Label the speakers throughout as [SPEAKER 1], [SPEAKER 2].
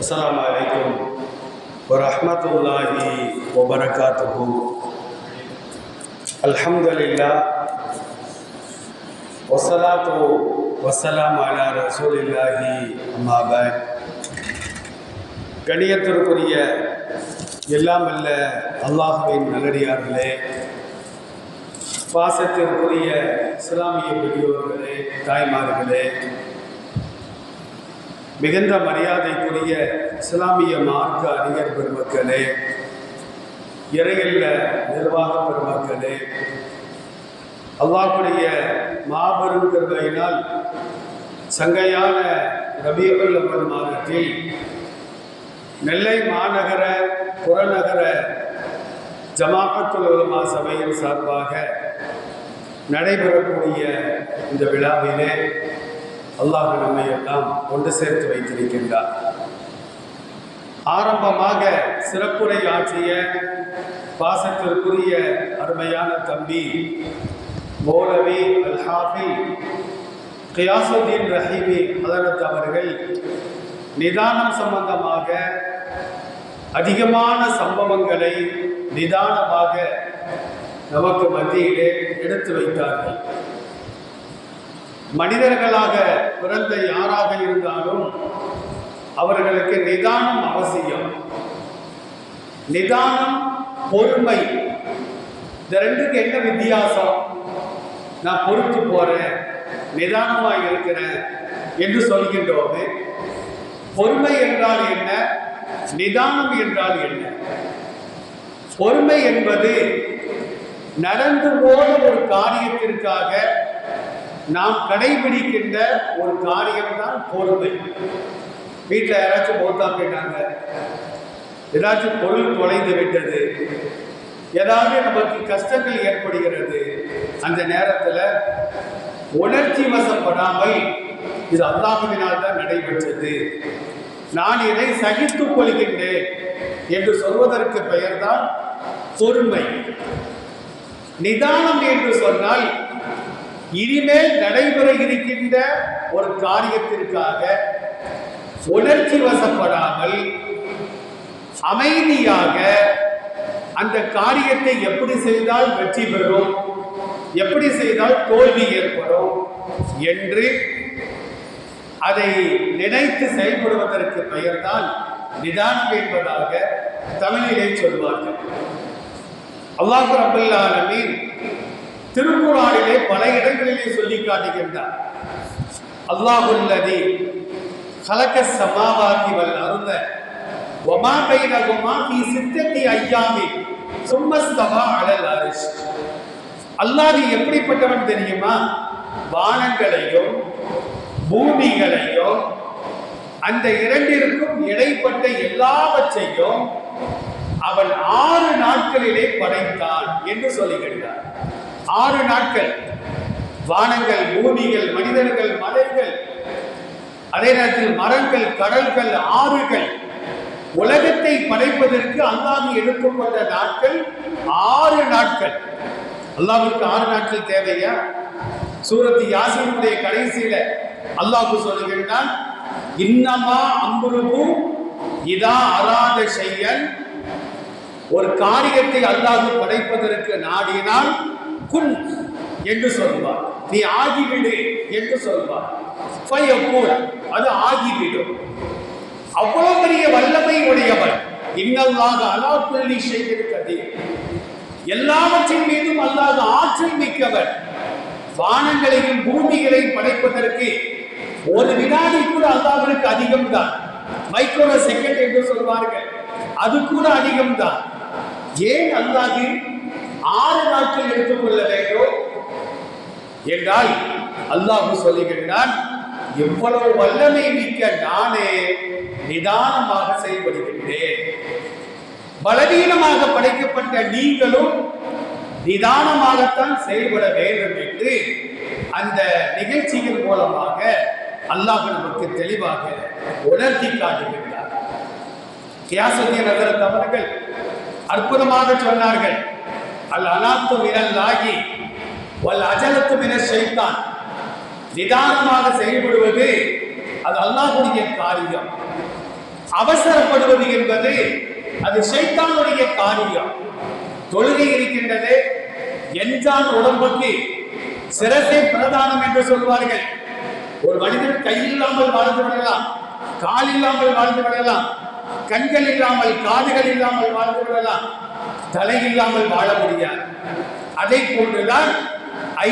[SPEAKER 1] السلام عليكم ورحمة الله وبركاته الحمد لله والصلاة والسلام على رسول الله أما بعد கணியத்திற்குரிய எல்லாம் அல்ல அல்லாஹுவின் நல்லடியார்களே பாசத்திற்குரிய இஸ்லாமிய பெரியோர்களே தாய்மார்களே மிகுந்த மரியாதைக்குரிய இஸ்லாமிய மார்க்க அறிஞர் பெருமக்களே இறையில்ல நிர்வாக பெருமக்களே அல்லாஹுடைய மாபெரும் கருவையினால் சங்கையான ரபியுல் அவ்வல் மாதத்தில் நெல்லை மாநகர புறநகர ஜமாபத்துல் உலமா சபையின் சார்பாக நடைபெறக்கூடிய இந்த விழாவிலே அல்லாஹ் நம்மை எல்லாம் ஒன்று சேர்த்து வைத்திருக்கின்றார். ஆரம்பமாக சிறப்புரை ஆற்றிய பாசத்திற்குரிய அருமையான தம்பி மௌலவி அல்ஹாஃபி கியாசுதீன் ரஹீமி அதரத் அவர்கள் நிதானம் சம்பந்தமாக அதிகமான சம்பவங்களை நிதானமாக நமக்கு மத்தியிலே எடுத்து வைத்தார்கள். மனிதர்களாக பிறந்த யாராக இருந்தாலும் அவர்களுக்கு நிதானம் அவசியம். நிதானம் பொறுமை. இந்த ரெண்டுக்கு என்ன வித்தியாசம்? நான் பொறுத்து போறேன் நிதானமாக இருக்கிறேன் என்று சொல்கின்றோமே. பொறுமை என்றால் என்ன? நிதானம் என்றால் என்ன? பொறுமை என்பது நடந்து போன ஒரு காரியத்திற்காக நாம் கடைபிடிக்கின்ற ஒரு காரியம்தான் பொறுமை. வீட்டில் யாராச்சும் மௌத்தா போயிட்டாங்க. ஏதாச்சும் பொருள் தொலைந்து விட்டது. ஏதாவது நமக்கு கஷ்டங்கள் ஏற்படுகிறது. அந்த நேரத்தில் உணர்ச்சி வசப்படாமல் இது அல்லாஹுவினால் தான் நடைபெற்றது. நான் இதை சகித்துக் கொள்கின்றேன் என்று சொல்வதற்கு பெயர்தான் பொறுமை. நிதானம் என்று சொன்னால் இனிமேல் நடைபெற இருக்கின்ற ஒரு காரியத்திற்காக உணர்ச்சி வசப்படாமல் அமைதியாக அந்த காரியத்தை எப்படி செய்தால் வெற்றி பெறும்? எப்படி செய்தால் தோல்வி ஏற்படும்? என்று அதை நினைத்து செயல்படுவதற்கு பெயர்தான் நிதானம் என்பதாக தமிழிலே சொல்வார்கள். அல்லாஹ் ரபுல் ஆலமீன் திருக்குறானிலே பல இடங்களிலே சொல்லி காட்டுகின்றார். அல்லாஹுல்லதி கலக்க சமாவாதி வல் அருந்த ஒமா பைனகுமா ஃபீ சித்தத்தி ஐயாமி சும்மஸ்தவா அலல் அரிஷ். அல்லாஹ் எப்படிப்பட்டவன் தெரியுமா? வானங்களையும் பூமிகளையும் அந்த இரண்டிற்கும் இடைப்பட்ட எல்லாவற்றையும் அவன் ஆறு நாட்களிலே படைத்தான் என்று சொல்லுகின்றார். ஆறு நாட்கள். வானங்கள் பூமிகள் மனிதர்கள் மலைகள். அதே நேரத்தில் மரங்கள் கடல்கள் ஆறுகள். உலகத்தை படைப்பதற்கு அல்லாஹ் எடுத்துக்கொண்ட நாட்கள் ஆறு நாட்கள். அல்லாவிற்கு ஆறு நாட்கள் தேவையா சூரத்து யாசினுடைய கடைசியில அல்லாஹு சொல்லுகின்றான் இன்னமா அம்புருபு இதா அராத செய்யல் ஒரு காரியத்தை அல்லாஹு படைப்பதற்கு நாடினால் குன் என்று சொல்வார். நீ ஆகிவிடு என்று சொல்வார். அது ஆகிவிடும். அவ்வளவு பெரிய வல்லமை உடையவர் இன்னல்லாக அலாப்புள்ளி செய்திருக்கிறது எல்லாவற்றின் மீதும் அல்லாத ஆற்றல் மிக்கவர் வானங்களையும் பூமிகளையும் படைப்பதற்கு ஒரு வினாடி கூட அல்லாவிற்கு அதிகம் தான் மைக்ரோ செகண்ட் என்று சொல்வார்கள். அது கூட அதிகம் தான் ஏன் அல்லாது ஆறு நாட்கள் எடுத்துக்கொள்ள வேண்டும். என்றால் அல்லாஹு சொல்லுகின்றான் எவ்வளவு வல்லமை மிக்க நானே நிதானமாக செயல்படுகின்றேன். பலவீனமாக படைக்கப்பட்ட நீங்களும் நிதானமாகத்தான் செயல்பட வேண்டும் என்று அந்த நிகழ்ச்சியின் மூலமாக அல்லாஹ் நமக்கு தெளிவாக உணர்த்தி காட்டுகின்றார் கியாசுத்தீன் நகர அவர்கள் அற்புதமாக சொன்னார்கள் அல் அனாத்து மினல்லாகி வல் அஜலத்து மின சைத்தான் நிதானமாக செயல்படுவது அது அல்லாஹுடைய காரியம். அவசரப்படுவது என்பது அது சைத்தானுடைய காரியம். தொழுகை இருக்கின்றது என்றான் உடம்புக்கு சிரசை பிரதானம் என்று சொல்வார்கள். ஒரு மனிதன் கை இல்லாமல் வாழ்ந்து விடலாம் கால் இல்லாமல் வாழ்ந்து விடலாம் கண்கள் இல்லாமல் காதுகள் இல்லாமல் வாழ்ந்து விடலாம். தலை இல்லாமல் வாழ முடியாது. அதை போன்றுதான்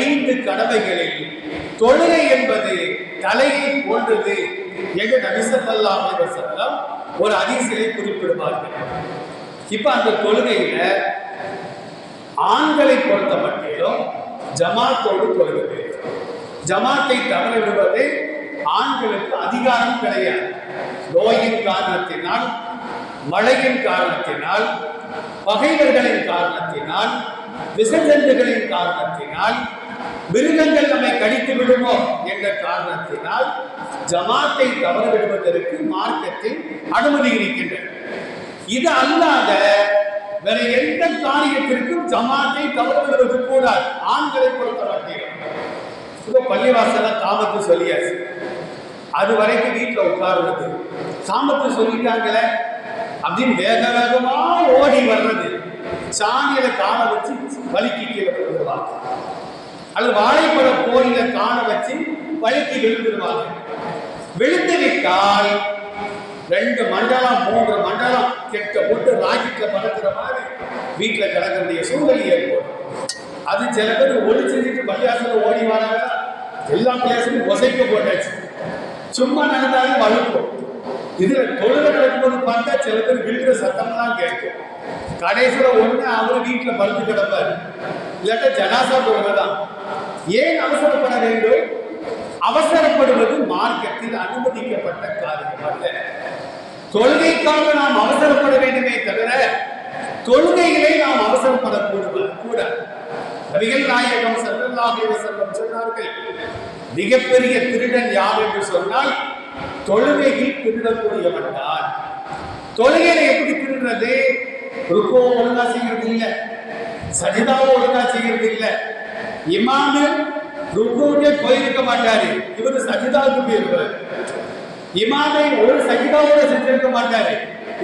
[SPEAKER 1] ஐந்து கடமைகளில் தொழுகை என்பது தலையை போன்றது என்று நபிசல்லாஹ் செல்லம் ஒரு அதிசயை குறிப்பிடுவார்கள். இப்ப அந்த தொழுகையில ஆண்களை பொறுத்த மட்டிலும் ஜமாத்தோடு தொழுக ஜமாத்தை தவற விடுவது ஆண்களுக்கு அதிகாரம் கிடையாது. நோயின் காரணத்தினால் மழையின் காரணத்தினால் பகைவர்களின் காரணத்தினால் விசஜந்துகளின் காரணத்தினால் மிருகங்கள் நம்மை கடித்து விடுமோ என்ற காரணத்தினால் ஜமாத்தை தவற விடுவதற்கு மார்க்கத்தில் அனுமதி இருக்கின்றது. இது அல்லாத வேற எந்த காரியத்திற்கும் ஜமாத்தை தவற விடுவது கூடாது. ஆண்களை பொறுத்த மட்டிலும். பள்ளிவாசல காமத்து சொல்லியாச்சு. அது வரைக்கும் வீட்டில் உட்காருறது. காமத்து சொல்லிட்டாங்களே அப்படின்னு வேக வேகமா ஓடி வர்றது. சாணியில காலை வச்சு வலிக்கு கீழே விழுந்துருவாங்க. அல்லது வாழைப்பழ கோயில காலை வச்சு வலிக்கு விழுந்துருவாங்க. விழுந்து விட்டால் ரெண்டு மண்டலம் மூன்று மண்டலம் கெட்ட போட்டு ராக்கெட்ல பறக்கிற மாதிரி வீட்டில் கிடக்கக்கூடிய வேண்டிய சூழ்நிலை ஏற்படும். அது சில பேர் ஒளி செஞ்சுட்டு பள்ளியாசல ஓடி வராங்க. எல்லா பிளேஸும் ஒசைக்க போட்டாச்சு. சும்மா நடந்தாலும் வழுக்கும். இதுல தொழுகை நடக்கும்போது பார்த்தா சில பேர் விழுகிற சத்தம் தான் கேட்கும். கடைசியில ஒண்ணு அவர் வீட்டுல படுத்து கிடப்பார். இல்லாட்டா ஜனாசா தொழுகை ஏன் அவசரப்பட வேண்டும்? அவசரப்படுவது மார்க்கத்தில் அனுமதிக்கப்பட்ட காரியம் அல்ல. தொழுகைக்காக நாம் அவசரப்பட வேண்டுமே தவிர தொழுகைகளை நாம் அவசரப்படக்கூடாது கூட. நபிகள் நாயகம் ஸல்லல்லாஹு அலைஹி சொன்னார்கள் மிகப்பெரிய திருடன் யார் என்று சொன்னால் தொழுகையில் திருடக்கூடியவன் தான் தொழுகையில எப்படி திருடுறது? ருக்கோவும் ஒழுங்கா செய்யறது இல்லை சஜிதாவும் ஒழுங்கா செய்யறது இல்லை இமாமு ருக்கோக்கே போயிருக்க மாட்டாரு. இவர் சஜிதாவுக்கு போயிருவார் இமாமை ஒரு சஜிதாவோட செஞ்சிருக்க மாட்டாரு.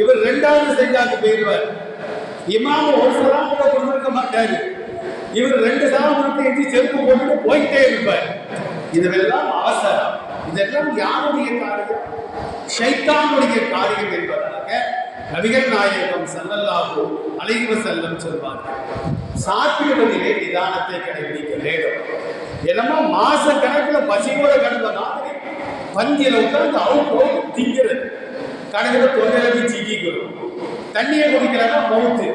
[SPEAKER 1] இவர் ரெண்டாவது சஜிதாவுக்கு போயிருவார் இமாம ஒரு சலாம் கூட கொடுத்துருக்க மாட்டாரு. இவர் ரெண்டு சலாம் கொடுத்து எஞ்சி செருப்பு போட்டுட்டு போயிட்டே இருப்பார். இதெல்லாம் அவசரம் இதெல்லாம் யாருடைய காரியம்? ஷைத்தானுடைய காரியம் என்பதாக நபிகள் நாயகம் ஸல்லல்லாஹு அலைஹி செல்லம் சொல்வார்கள். சாப்பிடுவதிலே நிதானத்தை கடைபிடிக்க வேண்டும். என்னமோ மாச கணக்குல பசியோட கிடந்த மாதிரி பந்தியில உட்கார்ந்து அவுக்கோ திங்கிறது. கடைசியில் தொழிலி சிக்கிக்கிறோம் தண்ணியை குடிக்கிறதா மவுத்து.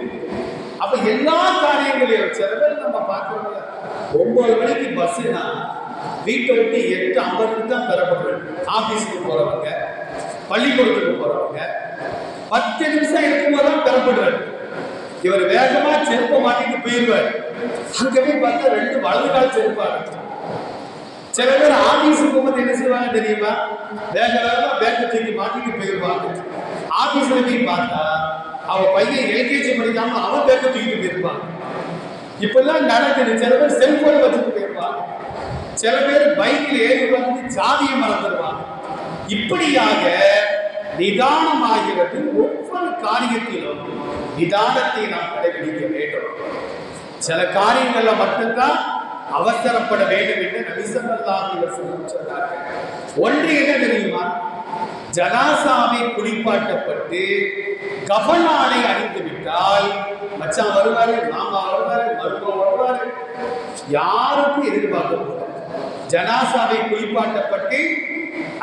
[SPEAKER 1] அப்ப எல்லா காரியங்களையும் சில பேர் நம்ம பார்க்கறோம்ல. ஒன்பது மணிக்கு பஸ்ஸுனா வீட்டை விட்டு எட்டு ஐம்பதுக்கு தான் பெறப்படுறது ஆபீஸ்க்கு போறவங்க பள்ளிக்கூடத்துக்கு போறவங்க பத்து நிமிஷம் இருக்கும்போது தான் பெறப்படுறாரு இவர் வேகமா செருப்ப மாட்டிட்டு போயிருவார். அங்கவே போய் பார்த்தா ரெண்டு வலது கால் செருப்பாரு சில பேர் ஆபீஸுக்கு போகும்போது என்ன செய்வாங்க தெரியுமா? வேக வேகமா பேக்க தூக்கி மாட்டிட்டு போயிருவாங்க. ஆபீஸ்ல போய் பார்த்தா அவ பையன் எல்கேஜி படிக்காம அவன் பேக்க தூக்கிட்டு போயிருப்பான். இப்பெல்லாம் நடக்குது. சில பேர் செல்போன் வச்சுட்டு போயிருப்பாங்க. சில பேர் பைக்கில் ஏறி வந்து ஜாதியை மறந்துடுவாங்க. இப்படியாக நிதானமாகிறது ஒவ்வொரு காரியத்திலும் நிதானத்தை நாம் கடைபிடிக்க வேண்டும். சில காரியங்கள்ல மட்டும்தான் அவசரப்பட வேண்டும் என்று நபிசல்லாஹி வஸல்லம் சொன்னார்கள். ஒன்று என்ன தெரியுமா? ஜனாசாவை குளிப்பாட்டப்பட்டு கபனாடை அணிந்து விட்டால் மச்சான் வருவாரு மாமா வருவாரு மருமகன் வருவாரு. யாருக்கும் எதிர்பார்க்க கூடாது ஜனாசாவை குளிப்பாட்டப்பட்டு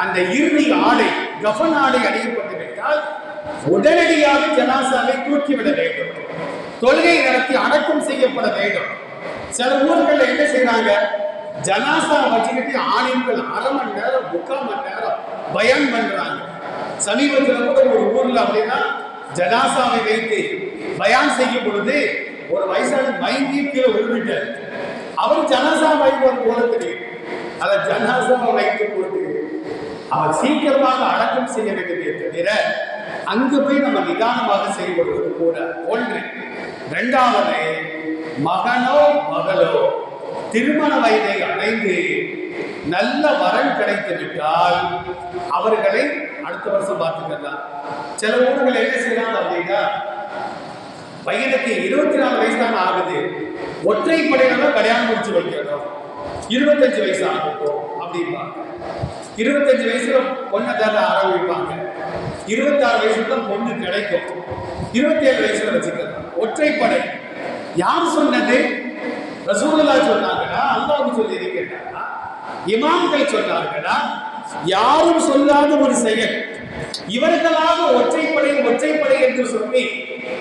[SPEAKER 1] அந்த இறுதி ஆடை கஃன் ஆடை அணியப்பட்டு விட்டால் உடனடியாக ஜனாசாவை தூக்கிவிட வேண்டும். தொழுகை நடத்தி அடக்கம் செய்யப்பட வேண்டும். சில ஊர்களில் என்ன செய்யறாங்க ஜனாசா வச்சுக்கிட்டு ஆணையங்கள் அரை மணி நேரம் முக்கால் மணி நேரம் பயம் பண்றாங்க. சமீபத்தில் கூட ஒரு ஊர்ல அப்படின்னா ஜனாசாவை வைத்து பயான் செய்யும் பொழுது ஒரு வயசான மயங்கி கீழே விழுந்துட்டார் அவர் ஜனாசா வைப்பவர் போல தெரியும் அதை ஜனாசாவை வைத்து போட்டு அவர் சீக்கிரமாக அடக்கம் செய்ய வேண்டுமே தவிர அங்கு போய் நம்ம நிதானமாக செயல்படுவது கூட ஒன்று. இரண்டாவது மகனோ மகளோ திருமண வயதை அடைந்து நல்ல வரன் கிடைத்து விட்டால் அவர்களை அடுத்த வருஷம் பார்த்துக்கலாம். சில ஊர்கள் என்ன செய்யலாம் அப்படின்னா பையனுக்கு இருபத்தி நாலு வயசு தான் ஆகுது. ஒற்றை படையில கல்யாணம் முடிச்சு வைக்கணும். இருபத்தஞ்சு வயசு ஆகட்டும் அப்படிம்பாங்க. இருபத்தஞ்சு வயசுல பொண்ணை தர ஆரம்பிப்பாங்க. இருபத்தாறு வயசுல தான் பொண்ணு கிடைக்கும். இருபத்தேழு வயசுல வச்சுக்கலாம் ஒற்றைப்படை. யார் சொன்னது? ரசூலுல்லா சொன்னாங்கன்னா அல்லாவுக்கு சொல்லி இருக்கிறாரா இமாம்கள் சொன்னார்களா? யாரும் சொல்லாத ஒரு செயல். இவர்களாக ஒற்றைப்படை ஒற்றைப்படை என்று சொல்லி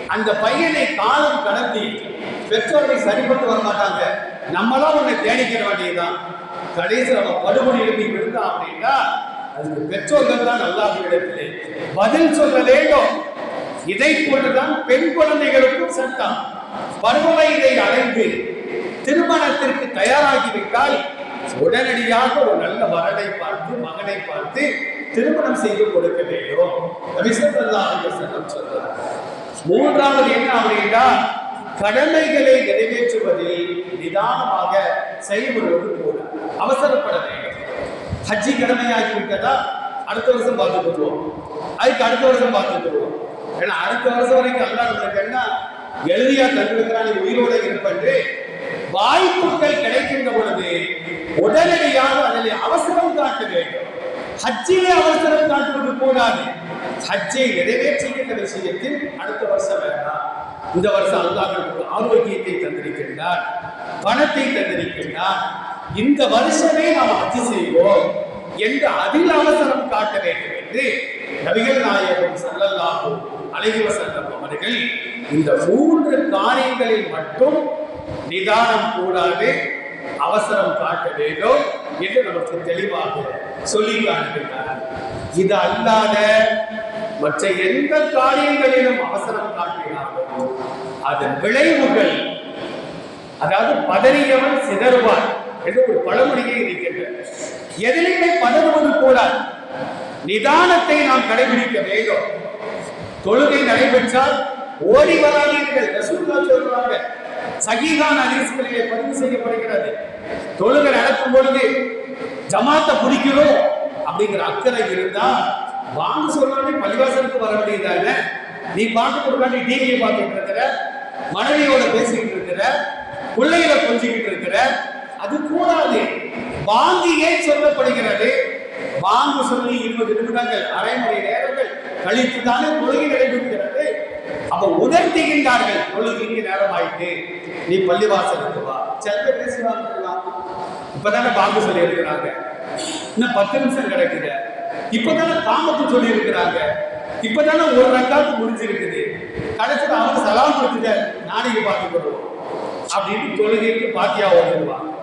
[SPEAKER 1] அந்த பையனை காலம் கடத்தி பெற்றோர்கள் சரிப்பட்டு வர மாட்டாங்க நம்மளாம் உன்னை தேடிக்கிற வேண்டியதுதான். கடைசியில் நம்ம படுகொலை எழுப்பி விழுந்தான் அப்படின்னா அதுக்கு பெற்றோர்கள் தான் அல்லாஹ்விடத்திலே பதில் சொல்ல வேண்டும். இதை போன்றுதான் பெண் குழந்தைகளுக்கும் சட்டம். பருவ இதை அடைந்து திருமணத்திற்கு தயாராகிவிட்டால் உடனடியாக ஒரு நல்ல வரனை பார்த்து மகனை பார்த்து திருமணம் செய்து கொடுக்க வேண்டும். நபி சொல்றார். மூன்றாவது என்ன அப்படின்னா கடமைகளை நிறைவேற்றுவதில் நிதானமாக செயல்படுவது போல. அவசரப்பட வேண்டும். ஹஜ்ஜி கடமையாகி விட்டதா? அடுத்த வருஷம் பார்த்துக்குவோம் அதுக்கு அடுத்த வருஷம் பார்த்துக்குவோம் ஏன்னா அடுத்த வருஷம் வரைக்கும் அல்லாஹ் நம்மளுக்கு எழுதியா தந்திருக்கிறான் நீ உயிரோட இருப்பன்று. வாய்ப்புகள் கிடைக்கின்ற பொழுது உடனடியாக அதில் அவசரம் காட்ட வேண்டும். ஹஜ்ஜிலே அவசரம் காட்டுவது கூடாது ஹஜ்ஜை நிறைவேற்றுகின்ற விஷயத்தில் அடுத்த வருஷம் இந்த வருஷம் அல்லாஹ் நமக்கு ஆரோக்கியத்தை தந்திருக்கின்றார் பணத்தை தந்திருக்கின்றார் இந்த வருஷமே நாம் அச்சு செய்வோம் என்று அதில் அவசரம் காட்ட வேண்டும் என்று நபிகள் நாயகம் ஸல்லல்லாஹு அழகிவ செல்லம் அவர்கள் இந்த மூன்று காரியங்களில் மட்டும் நிதானம் கூடாது அவசரம் காட்ட வேண்டும் என்று நமக்கு தெளிவாக சொல்லி காட்டுகிறார் இது அல்லாத மற்ற எந்த காரியங்களிலும் அவசரம் காட்டினாலும் அதன் விளைவுகள் அதாவது பதறியவன் சிதறுவான். என்று ஒரு பழமொழியே இருக்கின்ற எதிலுமே பதறுவது கூடாது நிதானத்தை நாம் கடைபிடிக்க வேண்டும். தொழுகை நடைபெற்றால் ஓடி வராதீர்கள். ரசூல்லா சொல்றாங்க சகீகான் ஹதீஸ்களிலே பதிவு செய்யப்படுகிறது. தொழுகை நடக்கும் பொழுது ஜமாத்தை பிடிக்கிறோம் அப்படிங்கிற அக்கறை இருந்தா வாங்க சொல்லாமே பள்ளிவாசலுக்கு வர வேண்டியதான நீ பார்த்து கொடுக்காண்டி டிவியை பார்த்துட்டு இருக்கிற மனைவியோட பேசிக்கிட்டு இருக்கிற பிள்ளைகளை கொஞ்சிக்கிட்டு இருக்கிற அது கூடாது. வாங்கியே சொல்லப்படுகிறது? வாங்க சொல்லி இருபது நிமிடங்கள் அரை மணி நேரங்கள் கழித்து தானே தொழுகை நடைபெறுகிறது? அப்ப உணர்த்துகின்றார்கள் தொழுகைக்கு நேரம் ஆயிட்டு. நீ பள்ளிவாசலுக்கு வா. சில பேர் பேசுவாங்க இப்பதானே பாங்கு சொல்லி இருக்கிறாங்க இன்னும் பத்து நிமிஷம் கிடைக்குது. இப்பதானே காமத்து சொல்லி இருக்கிறாங்க இப்பதானே ஒரு ரக்காத்து முடிஞ்சிருக்குது. கடைசியில் அவங்க சலாம் கொடுத்துட்ட நாளைக்கு பார்த்துக்கிறோம் அப்படின்னு தொழுகைக்கு பாத்தியா ஓடுவாங்க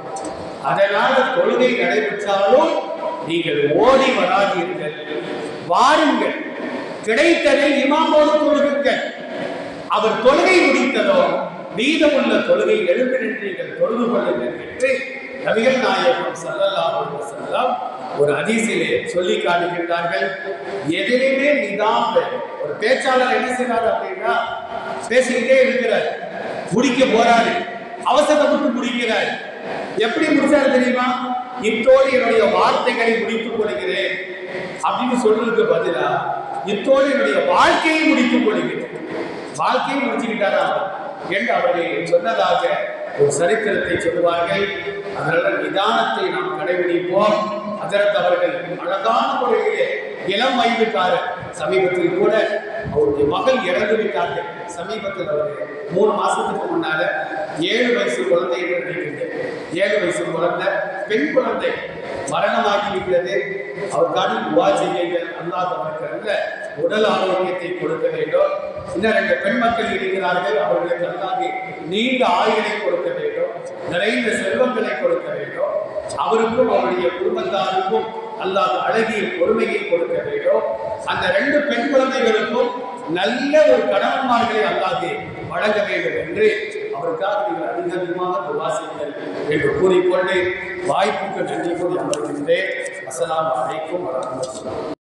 [SPEAKER 1] அதனால தொழுகை நடைபெற்றாலும் நீங்கள் ஓடி வராதீர்கள். வாருங்கள். கிடைத்ததை இமாமோடு தொழுகுங்கள். அவர் தொழுகை முடித்ததோ மீதமுள்ள தொழுகை எழுந்து நீங்கள் தொழுது கொள்ளுங்கள் என்று நபிகள் நாயகம் ஸல்லல்லாஹு அலைஹி ஒரு அதிசிலே சொல்லி காட்டுகின்றார்கள். எதிலுமே நிதாம் ஒரு பேச்சாளர் என்ன செய்வார் அப்படின்னா பேசிக்கிட்டே இருக்கிறார். முடிக்க போறாரு. அவசரப்பட்டு முடிக்கிறார். எப்படி முடிச்சாரு தெரியுமா? இத்தோடு என்னுடைய வார்த்தைகளை முடித்துக் கொள்கிறேன். அப்படின்னு சொல்றதுக்கு பதிலா இத்தோடு என்னுடைய வாழ்க்கையை முடித்துக் கொள்கிறேன். வாழ்க்கையை முடிச்சுக்கிட்டாரா? என்று அவர்கள் சொன்னதாக ஒரு சரித்திரத்தை சொல்லுவார்கள். அதனால நிதானத்தை நாம் கடைபிடிப்போம். அதற்கு அவர்கள் அழகான முறையிலே இளம் வயதுக்காரர் சமீபத்தில் கூட அவருடைய மகள் இறந்து விட்டார்கள் சமீபத்தில் அவர்கள் மூணு மாசத்துக்கு முன்னால ஏழு வயசு குழந்தை என்று நினைக்கின்றேன் ஏழு வயசு குழந்தை பெண் குழந்தை மரணமாகி இருக்கிறது அவர் துவா செய்யுங்கள். அல்லாத அவருக்கு உடல் ஆரோக்கியத்தை கொடுக்க வேண்டும். இன்னும் ரெண்டு பெண் மக்கள் இருக்கிறார்கள். அவர்களுக்கு அல்லாது நீண்ட ஆயுளை கொடுக்க வேண்டும். நிறைந்த செல்வங்களை கொடுக்க வேண்டும். அவருக்கும் அவருடைய குடும்பத்தாருக்கும் அல்லாத அழகிய பொறுமையை கொடுக்க வேண்டும். அந்த ரெண்டு பெண் குழந்தைகளுக்கும் நல்ல ஒரு கணவன்மார்களை அல்லாது வழங்க வேண்டும் என்று அவருக்காக நீங்கள் அதிகமாக துவா என்று கூறிக்கொண்டு வாய்ப்புக்கு நன்றி கூறி அமர்கின்றேன். அஸ்லாம் அலைக்கும் வரஹ்மத்துல்லாஹி.